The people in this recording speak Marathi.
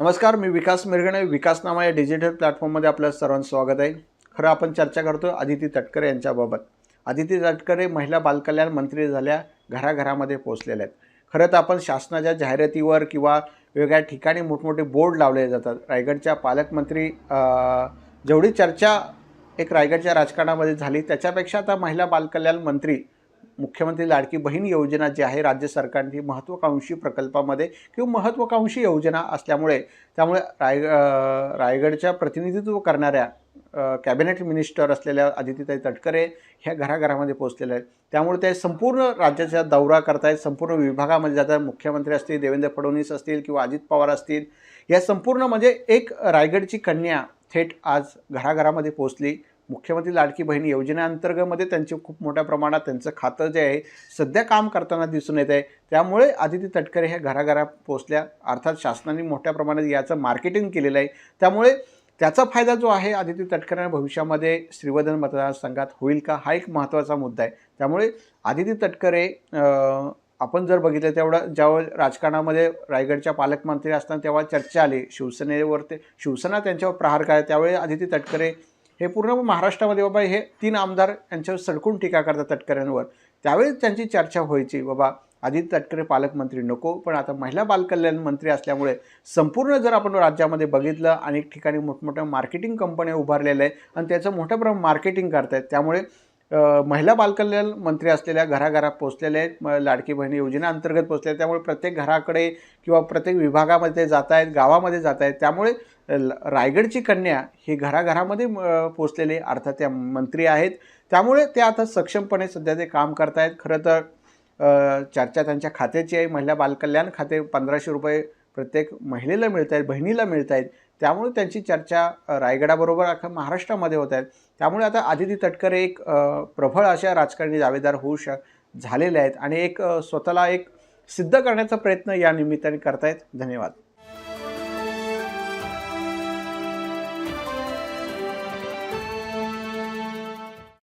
नमस्कार मी विकास मिरगणे विकास नामा या डिजिटल प्लॅटफॉर्ममध्ये आपलं सर्वांचं स्वागत आहे. खरं आपण चर्चा करतो आदिती तटकरे यांच्याबाबत. आदिती तटकरे महिला बालकल्याण मंत्री झाल्या घराघरामध्ये पोचलेल्या आहेत. खरं तर आपण शासनाच्या जाहिरातीवर किंवा वेगळ्या ठिकाणी मोठमोठे बोर्ड लावले जातात. रायगडच्या पालकमंत्री जेवढी चर्चा एक रायगडच्या राजकारणामध्ये झाली त्याच्यापेक्षा आता महिला बालकल्याण मंत्री मुख्यमंत्री लाडकी बहीण योजना जी आहे राज्य सरकारची महत्त्वाकांक्षी प्रकल्पामध्ये किंवा महत्त्वाकांक्षी योजना असल्यामुळे त्यामुळे राय रायगडच्या प्रतिनिधित्व करणाऱ्या कॅबिनेट मिनिस्टर असलेल्या आदित्यताई तटकरे ह्या घराघरामध्ये पोहोचलेल्या आहेत. त्यामुळे ते संपूर्ण राज्याचा दौरा करतायत संपूर्ण विभागामध्ये जातात. मुख्यमंत्री असतील देवेंद्र फडणवीस असतील किंवा अजित पवार असतील या संपूर्ण म्हणजे एक रायगडची कन्या थेट आज घराघरामध्ये पोहोचली. मुख्यमंत्री लाडकी बहीण योजनेअंतर्गतमध्ये त्यांचे खूप मोठ्या प्रमाणात त्यांचं खातं जे आहे सध्या काम करताना दिसून येत आहे. त्यामुळे आदिती तटकरे ह्या घराघरात पोचल्या अर्थात शासनाने मोठ्या प्रमाणात याचं मार्केटिंग केलेलं आहे. त्यामुळे त्याचा फायदा जो आहे आदिती तटकरेंना भविष्यामध्ये श्रीवर्धन मतदारसंघात होईल का? हा एक महत्त्वाचा मुद्दा आहे. त्यामुळे आदिती तटकरे आपण जर बघितलं तेवढं ज्यावेळेस राजकारणामध्ये रायगडच्या पालकमंत्री असताना तेव्हा चर्चा आली. शिवसेनेवर ते शिवसेना त्यांच्यावर प्रहार काय त्यावेळी आदिती तटकरे हे पूर्ण महाराष्ट्रामध्ये बाबा हे तीन आमदार यांच्यावर सडकून टीका करतात तटकऱ्यांवर. त्यावेळी त्यांची चर्चा व्हायची बाबा आदित्य तटकरे पालकमंत्री नको पण आता महिला बालकल्याण मंत्री असल्यामुळे संपूर्ण जर आपण राज्यामध्ये बघितलं अनेक ठिकाणी मोठमोठ्या मार्केटिंग कंपन्या उभारलेल्या आहेत आणि त्याचं मोठ्या प्रमाणात मार्केटिंग करत आहेत त्यामुळे महिला बालकल्याण मंत्री असलेल्या घराघरात पोचलेल्या आहेत. म- लाडकी बहिणी योजनेअंतर्गत पोचले आहेत. त्यामुळे प्रत्येक घराकडे किंवा प्रत्येक विभागामध्ये जात आहेत गावामध्ये जात आहेत. त्यामुळे ल- रायगडची कन्या ही घराघरामध्ये पोचलेले अर्थात त्या मंत्री आहेत. त्यामुळे ते आता सक्षमपणे सध्या ते काम करतायत. खरं तर चर्चा त्यांच्या खात्याची आहे. महिला बालकल्याण खाते पंधराशे रुपये प्रत्येक महिलेला मिळत आहेत बहिणीला मिळत आहेत. त्यामुळे त्यांची चर्चा रायगडाबरोबर अख्खा महाराष्ट्रामध्ये होत आहेत. त्यामुळे आता आदिती तटकरे एक प्रबळ अशा राजकारणी दावेदार होऊ शक झालेले आहेत. आणि एक स्वतःला एक सिद्ध करण्याचा प्रयत्न या निमित्ताने करतायत. धन्यवाद.